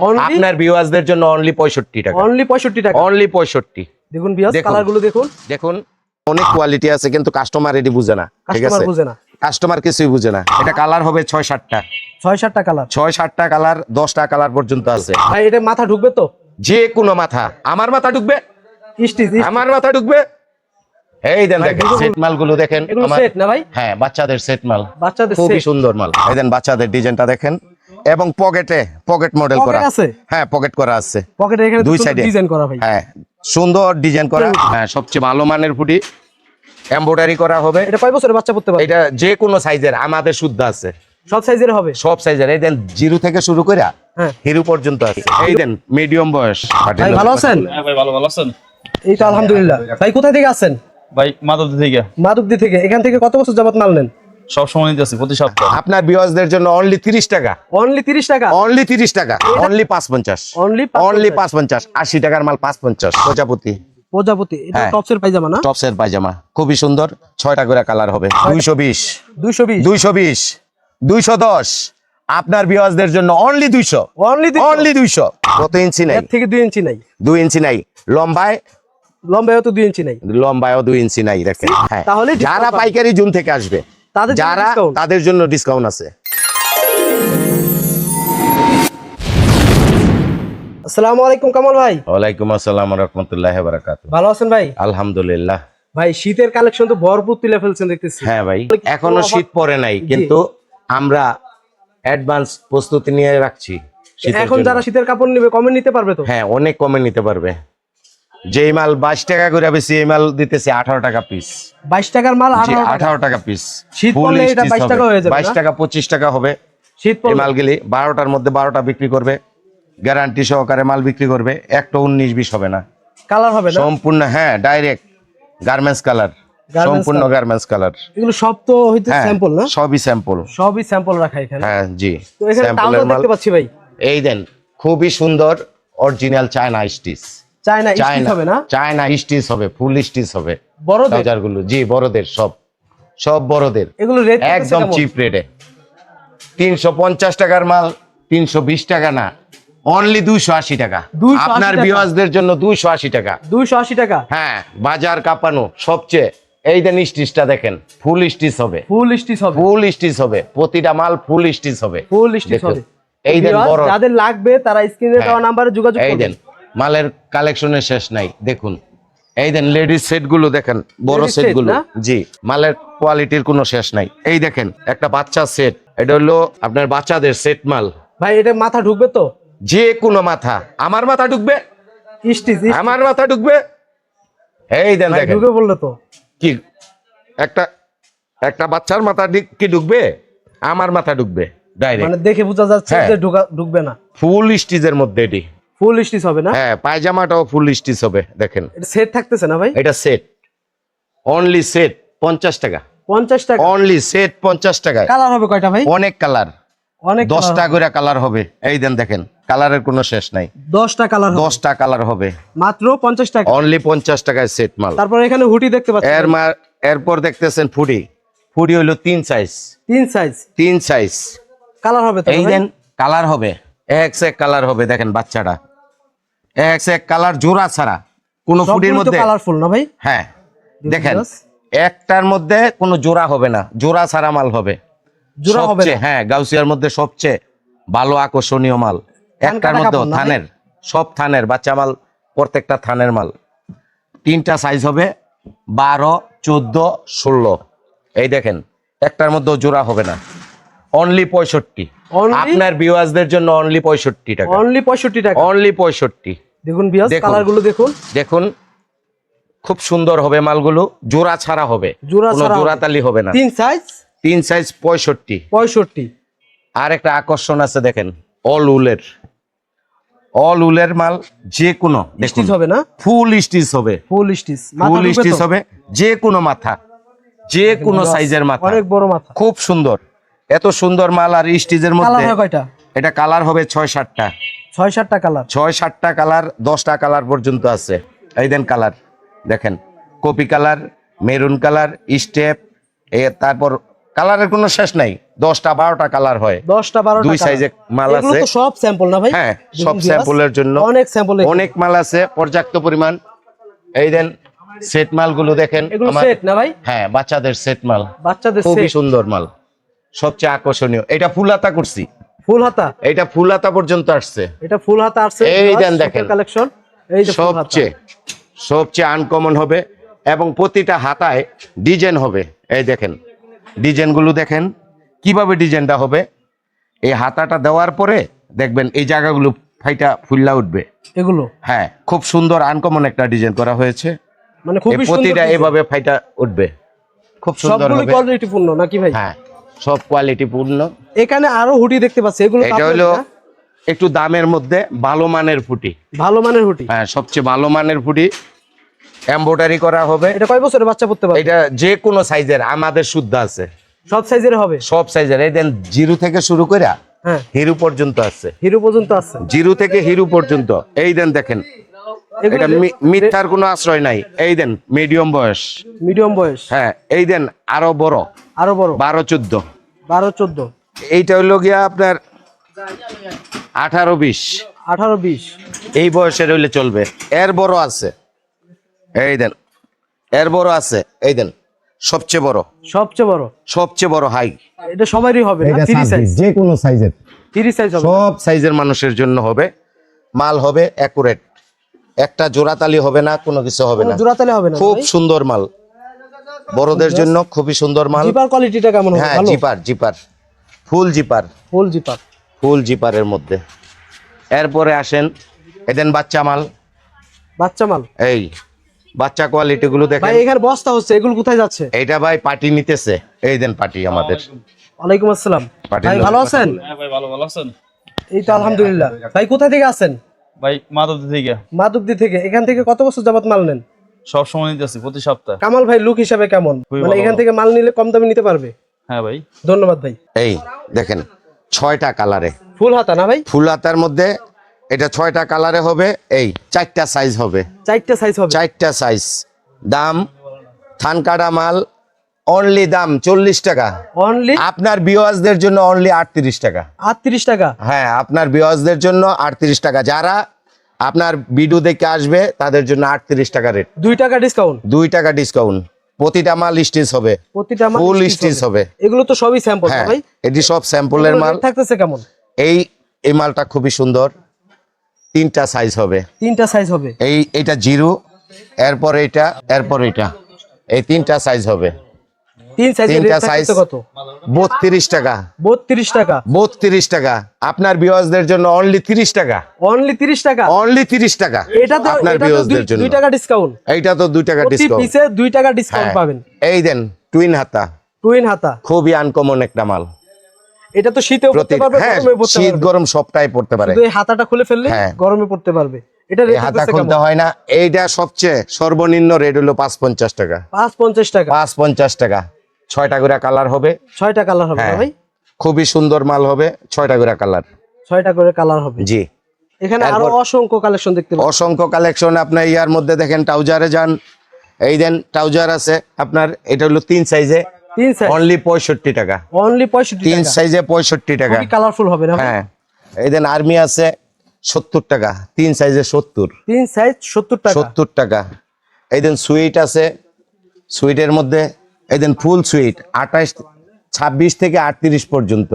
আপনার ভিউয়ার্সদের জন্য অনলি পঁয়ষট্টি টাকা। অনলি পঁয়ষট্টি টাকা। অনলি পঁয়ষট্টি। দেখুন বিয়াস দেখুন। কালারগুলো দেখুন। দেখুন। অনেক কোয়ালিটি আছে কিন্তু কাস্টমার এটি বুঝে না। ঠিক আছে? বুঝে না। কাস্টমার কিছুই বুঝে না। এটা কালার হবে ছয় সাতটা। ছয় সাতটা কালার ছয় সাতটা কালার দশটা কালার পর্যন্ত আছে। ভাই এটা মাথা ঢুকবে তো? যে কোনো মাথা। আমার মাথা ঢুকবে? আমার মাথা ঢুকবে? এই দেন দেখেন সেট মালগুলো দেখেন। আমার- সেট না ভাই? হ্যাঁ বাচ্চাদের সেট মাল। বাচ্চাদের খুবই সুন্দর মাল। এই দেন বাচ্চাদের ডিজাইনটা দেখেন। এবং পকেটে পকেট মডেল করা। আছে? হ্যাঁ পকেট করা আছে। পকেটে এখানে দুই এ। ডিজাইন করা ভাই। হ্যাঁ সুন্দর ডিজাইন করা। হ্যাঁ সবচেয়ে ভালো মানের ফুটি এমব্রয়ডারি করা হবে। এটা কয় বছরের বাচ্চা পড়তে পারে? এটা যে কোনো সাইজের আমাদের শুদ্ধ আছে। সব সাইজের হবে? সব সাইজের এই দেন জিরো থেকে শুরু করে হ্যাঁ। হিরো পর্যন্ত আছে। এই দেন মিডিয়াম বয়স। ভাই ভালো আছেন? হ্যাঁ ভাই ভালো ভালো আছেন? এই তো আলহামদুলিল্লাহ। ভাই কোথা থেকে আছেন ভাই মাদক থেকে। মাদুকদি থেকে। এখান থেকে কত বছর যাবত মাল নেন? সব সময় নিতে আসি প্রতি সপ্তাহ। আপনার বিওয়াজদের জন্য অনলি তিরিশ টাকা। অনলি তিরিশ টাকা? অনলি তিরিশ টাকা। অনলি পাঁচ পঞ্চাশ। অনলি অনলি পাঁচ পঞ্চাশ। আশি টাকার মাল পাঁচ পঞ্চাশ। প্রজাপতি। প্রজাপতি এটা হ্যাঁ। টপসের পায়জামা না? টপসের পায়জামা। খুবই সুন্দর। ছয়টা করে কালার হবে। দুইশো বিশ। দুইশো বিশ। দুইশো বিশ। দুইশো দশ। আপনার বিওয়াজদের জন্য অনলি দুইশো। অনলি অনলি দুইশো। কত ইঞ্চি নাই? এর থেকে দুই ইঞ্চি নাই। দুই ইঞ্চি নাই। লম্বায়? লম্বায়ও তো দুই ইঞ্চি নাই। লম্বায়ও দুই ইঞ্চি নাই দেখেন। হ্যাঁ। তাহলে যারা পাইকারি জুন থেকে আসবে তাদের যারা তাদের জন্য ডিসকাউন্ট আছে। আসসালামু আলাইকুম কামাল ভাই। ওয়ালাইকুম আসসালাম রহমতুল্লাহ বারাকাত ভালো আছেন ভাই? আলহামদুলিল্লাহ। ভাই শীতের কালেকশন তো ভরপুর তুলে ফেলছেন দেখতেছি। হ্যাঁ ভাই এখনও শীত পড়ে নাই কিন্তু আমরা অ্যাডভান্স প্রস্তুতি নিয়ে রাখছি শীতের এখন যারা শীতের কাপড় নেবে কমে নিতে পারবে তো? হ্যাঁ অনেক কমে নিতে পারবে। যেই মাল বাইশ টাকা করে বেশি এই মাল দিতেছে আঠারো টাকা পিস বাইশ টাকার মাল আঠারো টাকা। পিস শীত পড়লে এটা 22 টাকা হয়ে যাবে, বাইশ টাকা পঁচিশ টাকা হবে। শীত এই পড়লে মালগুলি বারোটার মধ্যে বারোটা বিক্রি করবে। গ্যারান্টি সহকারে মাল বিক্রি করবে। একটা উনিশ বিশ হবে না। কালার হবে সম্পূর্ণ হ্যাঁ ডাইরেক্ট গার্মেন্টস কালার সম্পূর্ণ গার্মেন্টস কালার এগুলো সব তো হইতে স্যাম্পল না? সবই স্যাম্পল সবই স্যাম্পল রাখা এখানে। হ্যাঁ জি তো এখানে মাল। দেখতে পাচ্ছি ভাই। এই দেন খুবই সুন্দর original China stitch China stitch হবে না? চায়না স্টিচ হবে ফুল স্টিচ হবে। বড়দের? জি বড়দের সব। সব বড়দের। এগুলো রেট একদম চিপ রেটে তিনশো পঞ্চাশ টাকার মাল তিনশো বিশ টাকা না। অনলি দুইশো আশি টাকা। আপনার। জন্য দুইশো আশি টাকা। দুইশো আশি টাকা? হ্যাঁ বাজার কাঁপানো সবচেয়ে। এই দেন স্টিচটা দেখেন ফুল স্টিচ হবে। ফুল স্টিচ হবে। ফুল স্টিচ হবে। প্রতিটা মাল ফুল স্টিচ হবে। ফুল স্টিচ হবে। এই দেন বড়। যাদের লাগবে তারা স্ক্রিনে হ্যাঁ। দেওয়া নাম্বারে যোগাযোগ করবেন দেন। মালের কালেকশনের শেষ নাই দেখুন। এই দেন লেডিস সেটগুলো দেখেন বড় Ladies সেটগুলো। জি মালের কোয়ালিটির কোনো শেষ নাই। এই দেখেন একটা বাচ্চা সেট এটা হলো আপনার বাচ্চাদের সেট মাল। ভাই এটা মাথা ঢুকবে তো? যে কোনো মাথা। আমার মাথা ঢুকবে? আমার মাথা ঢুকবে? এই দেন দেখেন। ঢুকবে বললে তো। কি একটা একটা বাচ্চার মাথা কি ঢুকবে? আমার মাথা ঢুকবে ডাইরেক্ট মানে দেখে বোঝা যাচ্ছে হ্যাঁ। যে ঢুকা- ঢুকবে না। ফুল স্টিচের মধ্যে এটি। ফুল স্টিচ হবে না? হ্যাঁ পায়জামাটাও ফুল স্টিচ হবে দেখেন। এটা সেট থাকতেছে না ভাই? এটা সেট অনলি সেট পঞ্চাশ টাকা। পঞ্চাশ টাকা। অনলি সেট পঞ্চাশ টাকায় কালার হবে কয়টা ভাই? অনেক কালার অনেক দশটা করে কালার হবে। এই দেন দেখেন কালারের কোনো শেষ নাই। দশটা কালার দশটা কালার হবে। মাত্র পঞ্চাশ টাকা। অনলি পঞ্চাশ টাকায় সেট মাল। তারপর এখানে হুটি দেখতে পাচ্ছি এর মা এরপর দেখতেছেন ফুডি। ফুডি হইল তিন সাইজ তিন সাইজ তিন সাইজ কালার হবে তো এই দেন কালার হবে। এক এক কালার হবে দেখেন বাচ্চাটা। এক এক কালার জোড়া ছাড়া। কোন তো মধ্যে কালারফুল না ভাই? হ্যাঁ দেখেন একটার মধ্যে কোনো জোড়া হবে না জোড়া ছাড়া মাল হবে। জোড়া হবে হ্যাঁ গাউসিয়ার মধ্যে সবচেয়ে ভালো আকর্ষণীয় মাল। একটার মধ্যে? থানের সব থানের বাচ্চা মাল প্রত্যেকটা থানের মাল। তিনটা সাইজ হবে বারো চোদ্দ ষোলো। এই দেখেন একটার মধ্যে জোড়া হবে না। অনলি পঁয়ষট্টি? আপনার বিওয়াজদের জন্য অনলি পঁয়ষট্টি টাকা। অনলি পঁয়ষট্টি টাকা। অনলি পঁয়ষট্টি। দেখুন বিয়াস। কালারগুলো দেখুন। দেখুন খুব সুন্দর হবে মালগুলো জোড়া ছাড়া হবে জোড়া ছাড়া হবে। জোড়াতালি হবে না। তিন সাইজ তিন সাইজ পঁয়ষট্টি। পঁয়ষট্টি। আর একটা আকর্ষণ আছে দেখেন অল উলের অল উলের মাল যে কোনো স্টিচ হবে না? ফুল স্টিচ হবে। ফুল স্টিচ ফুল স্টিচ হবে যে কোনো মাথা যে কোনো সাইজের মাথা। অনেক বড় মাথা। খুব সুন্দর। এত সুন্দর মাল আর স্টিচের কালার মধ্যে কয়টা? এটা কালার হবে ছয় সাতটা। ছয় সাতটা কালার। ছয় সাতটা কালার দশটা কালার পর্যন্ত আছে। এই দেন কালার। দেখেন copy colour maroon colour step এ তারপর কালারের কোনো শেষ নাই। দশটা বারোটা কালার হয়। দশটা বারোটা দুই। সাইজে মাল আছে। সব স্যাম্পল না ভাই? হ্যাঁ সব স্যাম্পলের জন্য। অনেক স্যাম্পল অনেক মাল আছে পর্যাপ্ত পরিমাণ। এই দেন সেট মালগুলো দেখেন। সেট না ভাই? হ্যাঁ বাচ্চাদের সেট মাল। বাচ্চাদের খুবই সুন্দর মাল। সবচেয়ে আকর্ষণীয়। এটা ফুল হাতা করছি ফুল হাতা? এটা ফুল হাতা পর্যন্ত আসছে। এটা ফুল হাতা আসছে এই দেন দেখেন। কালেকশন এই যে সবচেয়ে সবচেয়ে আনকমন হবে এবং প্রতিটা হাতায় ডিজাইন হবে। এই দেখেন ডিজাইনগুলো দেখেন কীভাবে ডিজাইনটা হবে? এই হাতাটা দেওয়ার পরে দেখবেন এই জায়গাগুলো ফাইটা ফুল্লা উঠবে। এগুলো? হ্যাঁ খুব সুন্দর আনকমন একটা ডিজাইন করা হয়েছে। মানে প্রতিটা এভাবে ফাইটা উঠবে। খুব সুন্দর হবে। নাকি ভাই? হ্যাঁ। সব কোয়ালিটি পূর্ণ। এখানে আরও হুডি দেখতে পাচ্ছি এগুলো এটা হলো একটু দামের মধ্যে ভালো মানের ফুটি ভালো মানের হুডি হ্যাঁ সবচেয়ে ভালো মানের ফুটি এমব্রয়ডারি করা হবে। এটা কয় বছরের বাচ্চা পড়তে পারবে? এটা যে কোনো সাইজের আমাদের শুদ্ধ আছে। সব সাইজের হবে? সব সাইজের এই দেন জিরো থেকে শুরু করে হ্যাঁ। হিরো পর্যন্ত আছে। হিরো পর্যন্ত আছে। জিরো থেকে হিরো পর্যন্ত। এই দেন দেখেন এটা মিথ্যার কোনো আশ্রয় নাই। এই দেন মিডিয়াম বয়স। মিডিয়াম বয়স। হ্যাঁ এই দেন আরও বড়। আরও বড়। বারো চোদ্দ। বারো চোদ্দ। এইটা হইল গিয়া আপনার আঠারো বিশ। আঠারো বিশ। এই বয়সের হইলে চলবে। এর বড় আছে। এই দেন এর বড় আছে। এই দেন সবচেয়ে বড়। সবচেয়ে বড়। সবচেয়ে বড় হাই। এটা সবারই হবে যে কোনো সাইজের। থ্রি সাইজ হবে সব সাইজের মানুষের জন্য হবে। মাল হবে অ্যাকুরেট একটা জোড়াতালি হবে না কোনো কিছু হবে না। জোড়াতালে হবে না খুব সুন্দর মাল। বড়দের জন্য খুবই সুন্দর মাল। জিপার কোয়ালিটিটা কেমন হবে? হ্যাঁ ভালো? Zipper zipper. Full zipper. Full zipper. Full জিপারের মধ্যে। এরপরে আসেন এদেন বাচ্চা মাল। বাচ্চা মাল? এই বাচ্চা কোয়ালিটি গুলো দেখেন। ভাই এখানে বস্তা হচ্ছে এগুলো কোথায় যাচ্ছে? এইটা ভাই পার্টি নিতেছে। এই দেন পার্টি আমাদের। ওয়ালাইকুম আসসালাম। ভাই ভালো আছেন? হ্যাঁ ভাই ভালো ভালো আছেন। এই তো আলহামদুলিল্লাহ। ভাই কোথা থেকে আছেন ভাই মাধবদী থেকে। মাধবদী থেকে। এখান থেকে কত বছর যাবত মাল নেন? সব সময় নিতেছি প্রতি সপ্তাহে। কামাল ভাই লুক হিসাবে কেমন? মানে এখান থেকে মাল নিলে কম দামে নিতে পারবে? হ্যাঁ ভাই। ধন্যবাদ ভাই। এই দেখেন ছয়টা কালারে। ফুল হাতা না ভাই? ফুল হাতার মধ্যে এটা ছয়টা কালারে হবে এই চারটা সাইজ হবে। চারটা সাইজ হবে। চারটা সাইজ দাম থান কাটা মাল অনলি দাম চল্লিশ টাকা। অনলি আপনার বিওয়াজদের জন্য অনলি আটত্রিশ টাকা। আটত্রিশ টাকা? হ্যাঁ আপনার বিওয়াজদের জন্য আটত্রিশ টাকা। যারা আপনার বিডু দেখে আসবে তাদের জন্য আটত্রিশ টাকা রেট দুই টাকা ডিসকাউন্ট দুই টাকা ডিসকাউন্ট প্রতিটা মাল স্টিচ হবে। প্রতিটা মাল ফুল স্টিচ হবে। এগুলো তো সবই স্যাম্পল ভাই। এটি সব স্যাম্পলের মাল। থাকতেছে কেমন? এই এই মালটা খুবই সুন্দর। তিনটা সাইজ হবে। তিনটা সাইজ হবে। এই এটা জিরো এরপর এটা এরপর এটা। এই তিনটা সাইজ হবে। তিন তিনটা সাইজ কত? বত্রিশ টাকা। বত্রিশ টাকা। বত্রিশ টাকা। আপনার জন্য অনলি তিরিশ টাকা। অনলি তিরিশ টাকা? অনলি তিরিশ টাকা। এটা তো আপনার জন্য। দুই টাকা ডিসকাউন্ট এইটা তো দুই টাকা ডিসকাউন্ট পিসে দুই টাকা ডিসকাউন্ট পাবেন। এই দেন টুইন হাতা। টুইন হাতা। খুবই আনকমন একটা মাল। এটা তো শীতেও পড়তে পারবে হ্যাঁ শীত গরম সবটাই পড়তে পারে। এই হাতাটা খুলে ফেললে হ্যাঁ। গরমে পড়তে পারবে। এটা হাতা খুলতে হয় না। এইটা সবচেয়ে সর্বনিম্ন রেট হলো পাঁচ পঞ্চাশ টাকা। পাঁচ পঞ্চাশ টাকা। পাঁচ পঞ্চাশ টাকা। ছয়টা করে কালার হবে। ছয়টা কালার হবে হ্যাঁ ভাই? খুবই সুন্দর মাল হবে ছয়টা করে কালার। ছয়টা করে কালার হবে। জি। এখানে আরও অসংখ্য কালেকশন দেখতে পাবেন অসংখ্য কালেকশন আপনার ইয়ার মধ্যে দেখেন ট্রাউজারে যান। এই দেন ট্রাউজার আছে আপনার এটা হলো তিন সাইজে তিন সাইজ অনলি পঁয়ষট্টি টাকা। অনলি পঁয়ষট্টি তিন সাইজে পঁয়ষট্টি টাকা। খুবই কালারফুল হবে না হ্যাঁ। এই দেন আর্মি আছে সত্তর টাকা। তিন সাইজে সত্তর। তিন সাইজ সত্তর টাকা। সত্তর টাকা। এই দেন সুইট আছে। সুইটের মধ্যে এই দেন ফুল সুইট আঠাশ ছাব্বিশ থেকে আটত্রিশ পর্যন্ত।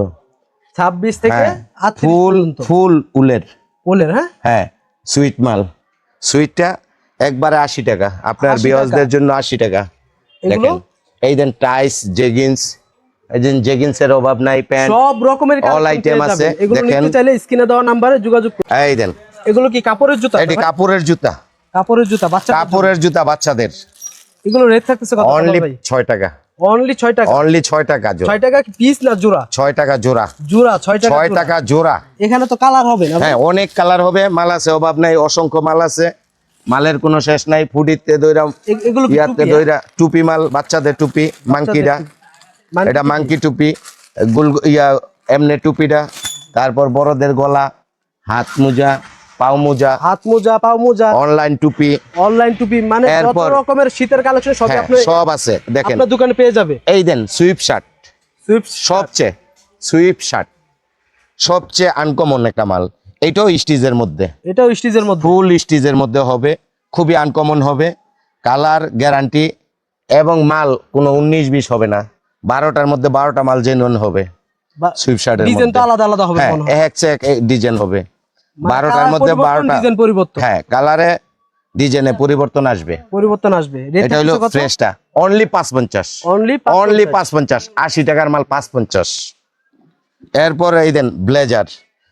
ছাব্বিশ থেকে হ্যাঁ ফুল ফুল উলের। বলেন হ্যাঁ? হ্যাঁ সুইট মাল। সুইটটা একবারে আশি টাকা। আপনার 80 বিয়াজদের জন্য আশি টাকা। দেখেন এই দেন টাইস জেগিন্স এই দেন জেগিন্সের অভাব নাই প্যান্ট সব রকমের পেয়ে আছে, যাবেন। দেখেন। চাইলে স্ক্রিনে দেওয়া নাম্বারে যোগাযোগ করুন। এই দেন। এগুলো কি কাপড়ের জুতা? এটি ভাই? কাপড়ের জুতা। কাপড়ের জুতা বাচ্চা কাপড়ের জুতা বাচ্চাদের। এগুলো রেট থাকতেছে কত অনলি ভাই? ছয় টাকা। অনলি ছয় টাকা? অনলি ছয় টাকা জোড়া। ছয় টাকা পিস না জোড়া? ছয় টাকা জোড়া। জোড়া ছয় টাকা ছয় টাকা জোড়া। এখানে তো কালার হবে না হ্যাঁ অনেক কালার হবে মাল আছে অভাব নাই অসংখ্য মাল আছে। মালের কোনো শেষ নাই ফুডিতে দইরা এগুলো কি ইয়াতে টুপি, দইরা টুপি মাল বাচ্চাদের টুপি মানে এটা মাংকি টুপি গুল ইয়া এমনি টুপিটা তারপর বড়দের গলা হাত মোজা পাও মোজা হাত মোজা পাও মোজা অনলাইন টুপি অনলাইন টুপি মানে যত রকমের শীতের কালেকশন সব হ্যাঁ আপনি সব আছে দেখেন। আপনার দোকানে পেয়ে যাবে। এই দেন সুইপ শার্ট সুইফট সবচেয়ে সুইপ শার্ট সবচেয়ে আনকমন একটা মাল। এটাও স্টিজের মধ্যে। এটাও স্টিজের মধ্যে। ফুল স্টিজের মধ্যে হবে। খুবই আনকমন হবে। কালার গ্যারান্টি এবং মাল কোনো উনিশ বিশ হবে না। বারোটার মধ্যে বারোটা মাল জেনুইন হবে। সুইপ শার্টের ডিজাইন তো আলাদা আলাদা হবে হ্যাঁ এক ডিজাইন হবে। বারোটার মধ্যে বারোটা পরিবর্তন। হ্যাঁ কালারে ডিজাইনে পরিবর্তন আসবে। পরিবর্তন আসবে। এটা হলো ফ্রেশটা অনলি পাঁচ পঞ্চাশ অনলি অনলি পাঁচ পঞ্চাশ আশি টাকার মাল পাঁচ পঞ্চাশ এরপর এই দেন ব্লেজার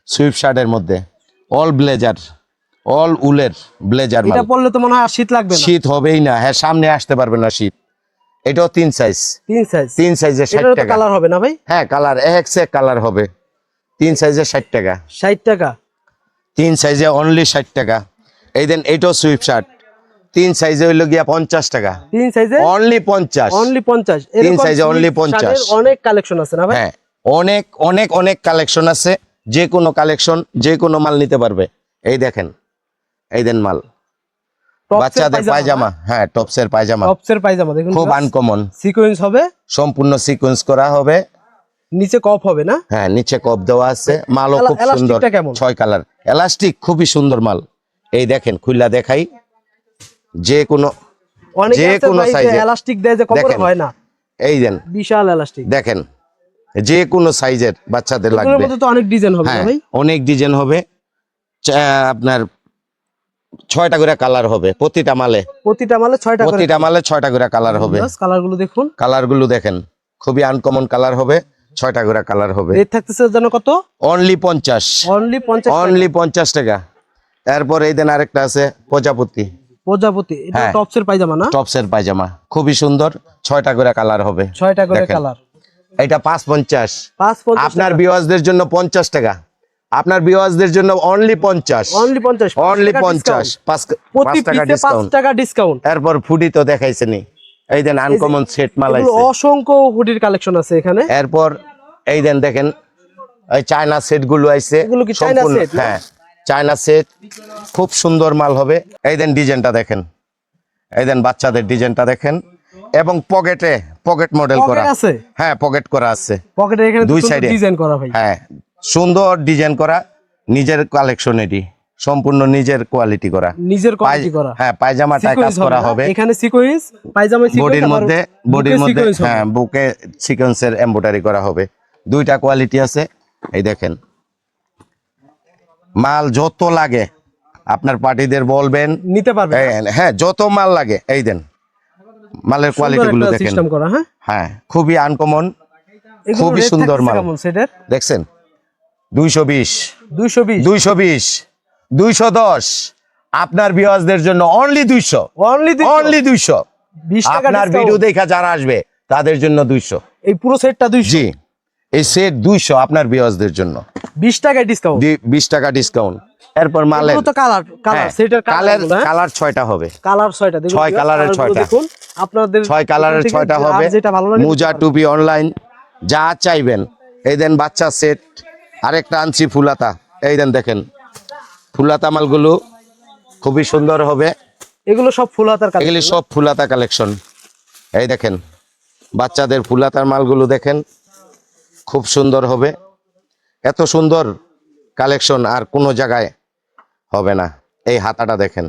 সুইফট শার্টের মধ্যে। অল ব্লেজার অল উলের ব্লেজার এটা পড়লে তো মনে হয় শীত লাগবে না। শীত হবেই না। হ্যাঁ সামনে আসতে পারবে না শীত। এটাও তিন সাইজ তিন সাইজ তিন সাইজে ষাট এটারও তো টাকা। কালার হবে না ভাই? হ্যাঁ কালার এক সে কালার হবে। তিন সাইজে ষাট টাকা। ষাট টাকা। তিন সাইজে অনলি ষাট টাকা। এই দেন এটাও সুইফট শার্ট তিন সাইজে হইল গিয়া পঞ্চাশ টাকা। তিন সাইজে অনলি পঞ্চাশ। অনলি পঞ্চাশ। তিন sweet 50 শার্টের অনেক কালেকশন আছে না হ্যাঁ অনেক অনেক অনেক কালেকশন আছে। যে কোনো কালেকশন যে কোনো মাল নিতে পারবে। এই দেখেন এই দেন মাল। বাচ্চাদের পায়জামা হ্যাঁ টপসের পায়জামা। টপসের পায়জামা দেখুন খুব আনকমন সিকোয়েন্স হবে? সম্পূর্ণ সিকোয়েন্স করা হবে। নিচে কপ হবে না? হ্যাঁ নিচে কপ দেওয়া আছে। মালও খুব সুন্দর। ছয় কালার। এলাস্টিক খুবই সুন্দর মাল। এই দেখেন খুললা দেখাই। যে কোনো যে কোনো এর। এলাস্টিক দেয় যে দেখেন। হয় না। এই দেন। বিশাল এলাস্টিক। দেখেন যে কোনো সাইজের বাচ্চাদের লাগবে। তো অনেক ডিজাইন হবে হ্যাঁ ভাই? অনেক ডিজাইন হবে। আপনার ছয়টা করে কালার হবে প্রতিটা মালে। প্রতিটা মালে ছয়টা প্রতিটা মালে ছয়টা করে কালার হবে। কালারগুলো দেখুন। কালারগুলো দেখেন খুবই আনকমন কালার হবে। ছয়টা করে কালার হবে। রেট থাকতেছে যেন কত? অনলি পঞ্চাশ। অনলি পঞ্চাশ অনলি পঞ্চাশ টাকা। এরপর এই দেন আরেকটা আছে প্রজাপতি। প্রজাপতি এটা হ্যাঁ। টপসের পায়জামা না? টপসের পায়জামা। খুবই সুন্দর ছয়টা করে কালার হবে। ছয়টা করে কালার এটা পাঁচ পঞ্চাশ। আপনার বিওয়াজদের জন্য পঞ্চাশ টাকা। আপনার বিওয়াজদের জন্য অনলি পঞ্চাশ। অনলি পঞ্চাশ। অনলি পঞ্চাশ। পাঁচ টাকা ডিসকাউন্ট এরপর ফুডি তো দেখাইছেনি এই দেন আনকমন সেট মাল আইছে। অসংখ্য হুডির কালেকশন আছে এখানে। এরপর এই দেন দেখেন এই চায়না সেটগুলো আইছে। এগুলো কি চায়না না? হ্যাঁ চায়না সেট খুব সুন্দর মাল হবে। এই দেন ডিজাইনটা দেখেন। এই দেন বাচ্চাদের ডিজাইনটা দেখেন। এবং পকেটে পকেট মডেল করা। আছে? হ্যাঁ পকেট করা আছে। পকেটে এখানে দুই সাইডে ডিজাইন করা ভাই। হ্যাঁ সুন্দর ডিজাইন করা। নিজের কালেকশন এটি সম্পূর্ণ নিজের কোয়ালিটি করা। নিজের কোয়ালিটি করা। হ্যাঁ পায়জামাটা কাজ করা? হবে। এখানে সিকোয়েন্স পায়জামা সিকোয়েন্স বডির মধ্যে বডির মধ্যে হ্যাঁ বুকে সিকোয়েন্সের এমব্রয়ডারি করা হবে। দুইটা কোয়ালিটি আছে। এই দেখেন। মাল যত লাগে আপনার পার্টিদের বলবেন। নিতে পারবে এই, হ্যাঁ যত মাল লাগে এই দেন। মালের কোয়ালিটি গুলো দেখেন। সিস্টেম করা হ্যাঁ? হ্যাঁ খুবই আনকমন খুবই সুন্দর মাল। দেখছেন? দুইশো বিশ। 220 দুইশো বিশ। দুইশো দশ। আপনার বিয়াজদের জন্য অনলি দুইশো। অনলি অনলি দুইশো। আপনার ভিডিও দেখা যারা আসবে তাদের জন্য দুইশো। এই পুরো সেটটা 200 জি এই সেট দুইশো আপনার বিয়াজদের জন্য। 20 টাকা ডিসকাউন্ট বিশ টাকা ডিসকাউন্ট এরপর মালের তো কালার কালার সেটার কালার কালার ছয়টা হবে। কালার ছয়টা দেখুন ছয় কালারের ছয়টা। দেখুন। আপনাদের ছয় কালারের ছয়টা হবে। মোজা টুপি অনলাইন যা চাইবেন। এই দেন বাচ্চা সেট আরেকটা আনছি ফুলাতা। এই দেন দেখেন। ফুলাতা মালগুলো খুবই সুন্দর হবে। এগুলো সব ফুল হাতার কাজ এগুলি সব ফুলাতা কালেকশন। এই দেখেন বাচ্চাদের ফুলাতার মালগুলো দেখেন খুব সুন্দর হবে। এত সুন্দর কালেকশন আর কোনো জায়গায় হবে না। এই হাতাটা দেখেন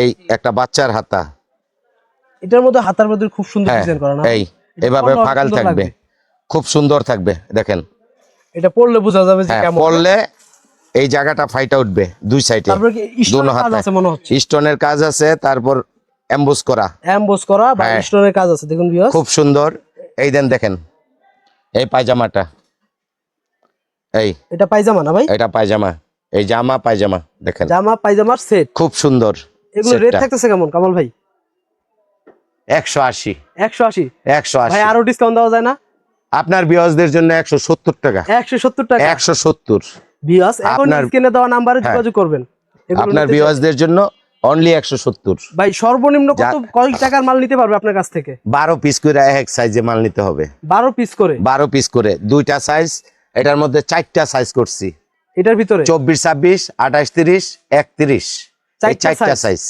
এই একটা বাচ্চার হাতা। এটার মধ্যে হাতার মধ্যে খুব সুন্দর হ্যাঁ ডিজাইন করা না? এই এভাবে ফাগাল থাকবে। খুব সুন্দর থাকবে দেখেন। এটা পড়লে বোঝা যাবে যে হ্যাঁ কেমন পরলে এই জায়গাটা ফাইটা উঠবে দুই সাইডে। দোনো হাতে। আছে মনে হচ্ছে? স্টোনের কাজ আছে তারপর এমবুস করা। এমবোস করা বা হ্যাঁ। স্টোনের কাজ আছে দেখুন ভিউয়ার্স খুব সুন্দর। এই দেন দেখেন। এই পায়জামাটা। এই। এটা পায়জামা না ভাই? এটা পায়জামা। এই জামা পায়জামা দেখেন। জামা পায়জামার সেট খুব সুন্দর এগুলো রেট থাকতেছে কেমন কামাল ভাই? একশো আশি। একশো আশি? একশো আশি। ভাই আরও ডিসকাউন্ট দেওয়া যায় না? আপনার বিয়াজদের জন্য একশো সত্তর টাকা। একশো সত্তর টাকা। একশো সত্তর। ভিউয়ার্স এখন স্ক্রিনে দেওয়া নাম্বারে হ্যাঁ। যোগাযোগ করবেন। আপনার বিয়াজদের জন্য অনলি একশো সত্তর। ভাই সর্বনিম্ন কত কয় টাকার মাল নিতে পারবে আপনার কাছ থেকে? বারো পিস করে এক সাইজে মাল নিতে হবে। বারো পিস করে? বারো পিস করে। দুইটা সাইজ এটার মধ্যে চারটা সাইজ করছি। এটার ভিতরে? চব্বিশ ছাব্বিশ আঠাশ তিরিশ একত্রিশ। এই চারটা চারটা সাইজ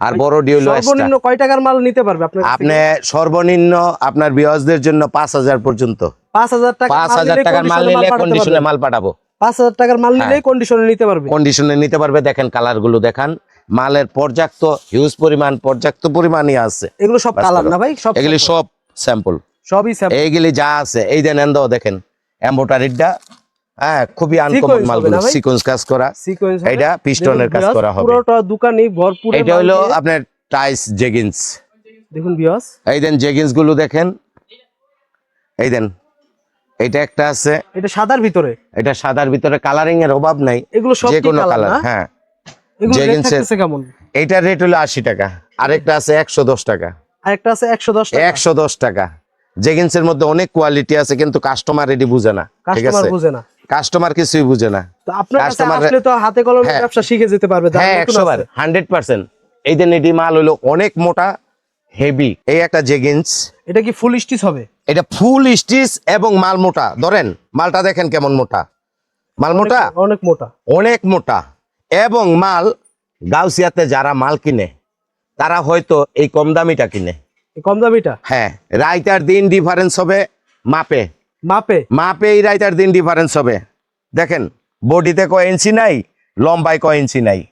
আর বড় ডি হলো সর্বনিম্ন কয় টাকার মাল নিতে পারবে আপনার আপনি সর্বনিম্ন আপনার বিয়াজদের জন্য পাঁচ হাজার পর্যন্ত। পাঁচ হাজার টাকা পাঁচ হাজার টাকার মাল নিলে কন্ডিশনে মাল পাঠাবো। পাঁচ হাজার টাকার মাল হ্যাঁ। নিলেই কন্ডিশনে নিতে পারবে। কন্ডিশনে নিতে পারবে। দেখেন কালারগুলো দেখান। মালের পর্যাপ্ত হিউজ পরিমাণ পর্যাপ্ত পরিমাণই আছে। এগুলো সব কালার না ভাই? সব এগুলি সব স্যাম্পল সবই স্যাম্পল এইগুলি যা আছে এই দেন এন্দ দেখেন। এম্বোটারিটা হ্যাঁ খুবই আনকমন মালগুলো। সিকোয়েন্স কাজ করা। সিকোয়েন্স এইটা পিস্টনের কাজ করা হবে। পুরোটা দোকানই ভরপুর এটা হলো আপনার টাইস জেগিন্স দেখুন বিয়স এই দেন জেগিন্সগুলো দেখেন। এই দেন এটা একটা আছে। এটা সাদার ভিতরে? এটা সাদার ভিতরে কালারিং এর অভাব নাই। এগুলো সব যে কি কোনো কালার হ্যাঁ। রেট কেমন? হলো আশি টাকা আরেকটা আছে একশো দশ টাকা। আরেকটা আছে 110 টাকা? একশো দশ টাকা। জেগিন্স এর মধ্যে অনেক কোয়ালিটি আছে কিন্তু কাস্টমার রেডি বুঝে না ঠিক কাস্টমার আছে? বুঝে না। কাস্টমার কিছুই বুঝে না। তো আপনার কাছে আসলে তো হাতে কলমে হ্যাঁ। ব্যবসা শিখে যেতে পারবে হ্যাঁ নতুন একশো বার আছে। হান্ড্রেড পার্সেন্ট এই দেন এটি মাল হলো অনেক মোটা হেভি। এই একটা জেগিন্স এটা কি ফুল স্টিচ হবে? এটা ফুল স্টিচ এবং মাল মোটা। ধরেন মালটা দেখেন কেমন মোটা। মাল মোটা? অনেক- মোটা। অনেক মোটা। এবং মাল গাউসিয়াতে যারা মাল কিনে তারা হয়তো এই কম দামিটা কিনে। এই কম দামিটা? হ্যাঁ রাইতার দিন ডিফারেন্স হবে মাপে। মাপে? মাপে এই রাইতার দিন ডিফারেন্স হবে। দেখেন বডিতে কয় ইঞ্চি নাই লম্বায় কয় ইঞ্চি নাই।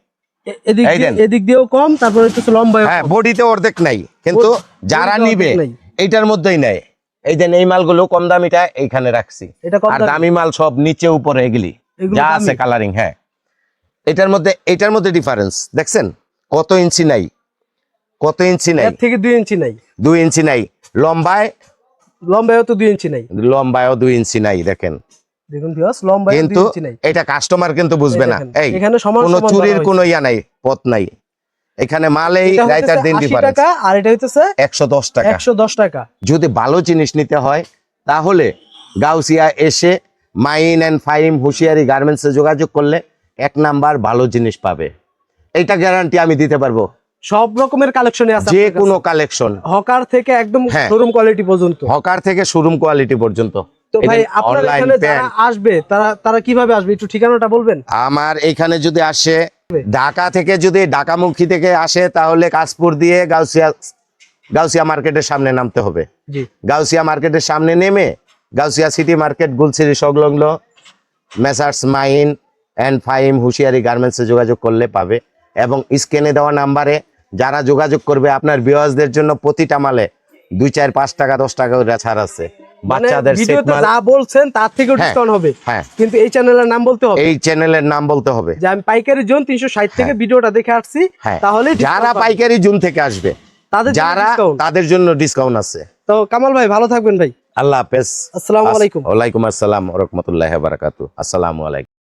এদিক এই দিয়ে- দেন। এদিক দিয়েও কম তারপরে হচ্ছে লম্বা হ্যাঁ বডিতে অর্ধেক নাই কিন্তু যারা নিবে এইটার মধ্যেই নেয়। এই দেন এই মালগুলো কম দামিটা এইখানে রাখছি। আর দামি। দামি মাল সব নিচে উপরে এগুলি। যা আছে কালারিং হ্যাঁ। এটার মধ্যে এটার মধ্যে ডিফারেন্স দেখছেন? কত ইঞ্চি নাই? কত ইঞ্চি নাই? থেকে দুই ইঞ্চি নাই। দুই ইঞ্চি নাই। লম্বায়? লম্বায়ও তো দুই ইঞ্চি নাই। লম্বায়ও দুই ইঞ্চি নাই দেখেন। দেখুন দুই কিন্তু এটা কাস্টমার কিন্তু বুঝবে না। এই এখানে কোনো চুরির কোনো ইয়া নাই পথ নাই। এখানে মালেই এটা রাইতার দিন 80 ডিফারেন্স টাকা আর এটা হইতেছে একশো দশ টাকা। একশো দশ টাকা। যদি ভালো জিনিস নিতে হয় তাহলে গাউসিয়া এসে মাইন এন্ড ফাইম হুঁশিয়ারি গার্মেন্টসে যোগাযোগ করলে এক নাম্বার ভালো জিনিস পাবে। এইটা গ্যারান্টি আমি দিতে পারব। সব রকমের কালেকশনে আছে যে কোনো কালেকশন হকার থেকে একদম হ্যাঁ। শোরুম কোয়ালিটি পর্যন্ত। হকার থেকে শোরুম কোয়ালিটি পর্যন্ত। তো ভাই আপনার এখানে যারা আসবে তারা তারা কীভাবে আসবে? একটু ঠিকানাটা বলবেন? আমার এখানে যদি আসে ঢাকা থেকে যদি ঢাকামুখী থেকে আসে তাহলে কাশপুর দিয়ে গাউসিয়া গাউসিয়া মার্কেটের সামনে নামতে হবে। গাউসিয়া মার্কেটের সামনে নেমে গাউসিয়া সিটি মার্কেট গুলসিরি সংলগ্ন মেসার্স মাইন অ্যান্ড ফাইম হুঁশিয়ারি গার্মেন্টসে যোগাযোগ করলে পাবে। এবং স্ক্যানে দেওয়া নাম্বারে যারা যোগাযোগ করবে আপনার বিওয়াজদের জন্য প্রতিটা মালে দুই চার পাঁচ টাকা দশ টাকা করে ছাড় আছে। বাচ্চাদের সেট মাল যা বলছেন তার থেকেও হ্যাঁ। ডিসকাউন্ট হবে। হ্যাঁ। কিন্তু এই চ্যানেলের নাম বলতে হবে? এই চ্যানেলের নাম বলতে হবে। যে আমি পাইকারি জোন থেকে ভিডিওটা দেখে আসছি হ্যাঁ। তাহলে যারা পাইকারি জুন থেকে আসবে তাদের যারা তাদের জন্য ডিসকাউন্ট আছে। তো কামাল ভাই ভালো থাকবেন ভাই। আল্লাহ হাফেজ। আসসালামু আলাইকুম। ওয়ালাইকুম আসসালাম রহমতুল্লাহ বারাকাতু আসসালামু আলাইকুম।